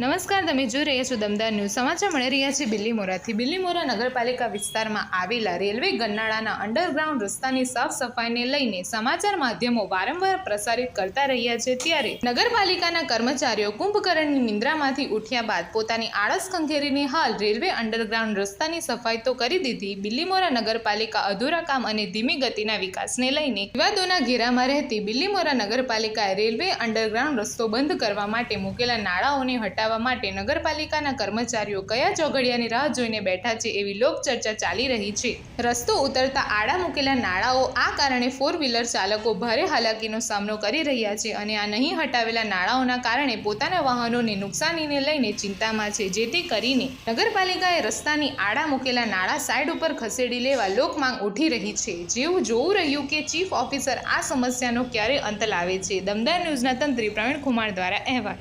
નમસ્કાર, તમે જોઈ રહ્યા છો દમદાર ન્યૂઝ. સમાચાર મળી રહ્યા છે બિલ્લીમોરાથી બિલ્લીમોરા નગરપાલિકા વિસ્તારમાં આવેલા રેલવે ગરનાળાના અંડરગ્રાઉન્ડ રસ્તાની સાફ સફાઈને લઈને સમાચાર માધ્યમો વારંવાર પ્રસારિત કરતા રહ્યા છે ત્યારે નગરપાલિકાના કર્મચારીઓ કુંભકર્ણની નિંદ્રામાંથી ઉઠ્યા બાદ પોતાની આળસ કંખેરીની હાલ રેલવે અંડરગ્રાઉન્ડ રસ્તાની સફાઈ તો કરી દીધી. બિલ્લીમોરા નગરપાલિકા અધૂરા કામ અને ધીમી ગતિના વિકાસને લઈને વિવાદોના ઘેરામાં રહેતી બિલ્લીમોરા નગરપાલિકાએ રેલવે અંડરગ્રાઉન્ડ રસ્તો બંધ કરવા માટે મૂકેલા નાળાઓને હટાવવા માટે નગરપાલિકાના કર્મચારીઓ કયા ચોઘડિયાની રાહ જોઈને બેઠા છે એવી લોકચર્ચા ચાલી રહી છે. રસ્તો ઉતરતા આડા મૂકેલા નાળાઓ આ કારણે ફોર વ્હીલર ચાલકો ભારે હાલાકીનો સામનો કરી રહ્યા છે અને આ નહીં હટાવેલા નાળાઓના કારણે પોતાના વાહનોને નુકસાનીને લઈને ચિંતામાં છે, જેથી કરીને નગરપાલિકાએ રસ્તાની આડા મૂકેલા નાળા સાઈડ ઉપર ખસેડી લેવા લોકમાંગ ઉઠી રહી છે. જેવું જોવું રહ્યું કે ચીફ ઓફિસર આ સમસ્યાનો ક્યારે અંત લાવે છે. દમદાર ન્યૂઝના તંત્રી પ્રવીણ કુમાર દ્વારા અહેવાલ.